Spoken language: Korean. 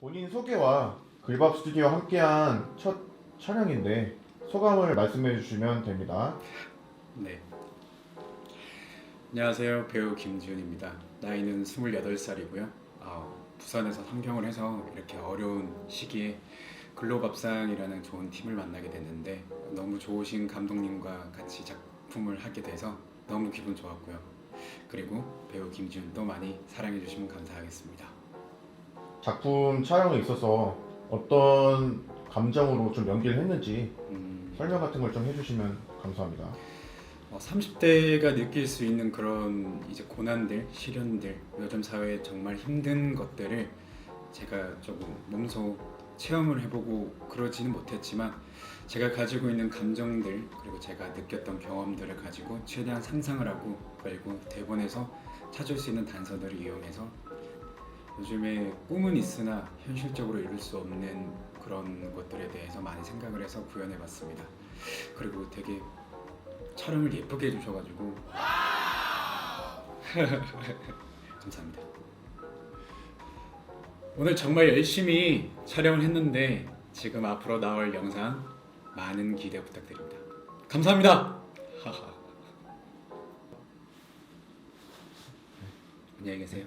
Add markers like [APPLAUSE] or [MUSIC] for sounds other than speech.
본인 소개와 글밥 스튜디오 함께한 첫 촬영인데 소감을 말씀해 주시면 됩니다. 네. 안녕하세요. 배우 김지훈입니다. 나이는 28살이고요. 부산에서 상경을 해서 이렇게 어려운 시기에 글로밥상이라는 좋은 팀을 만나게 됐는데 너무 좋으신 감독님과 같이 작품을 하게 돼서 너무 기분 좋았고요. 그리고 배우 김지훈도 많이 사랑해 주시면 감사하겠습니다. 작품 촬영에 있어서 어떤 감정으로 좀 연기를 했는지 음, 설명 같은 걸 좀 해주시면 감사합니다. 어, 30대가 느낄 수 있는 그런 이제 고난들, 시련들, 요즘 사회에 정말 힘든 것들을 제가 조금 몸소 체험을 해보고 그러지는 못했지만 제가 가지고 있는 감정들 그리고 제가 느꼈던 경험들을 가지고 최대한 상상을 하고 그리고 대본에서 찾을 수 있는 단서들을 이용해서 요즘에 꿈은 있으나 현실적으로 이룰 수 없는 그런 것들에 대해서 많이 생각을 해서 구현해 봤습니다. 그리고 되게 촬영을 예쁘게 해주셔가지고 [LAUGHS] 감사합니다. 오늘 정말 열심히 촬영을 했는데 지금 앞으로 나올 영상 많은 기대 부탁드립니다. 감사합니다. [LAUGHS] 안녕히 계세요.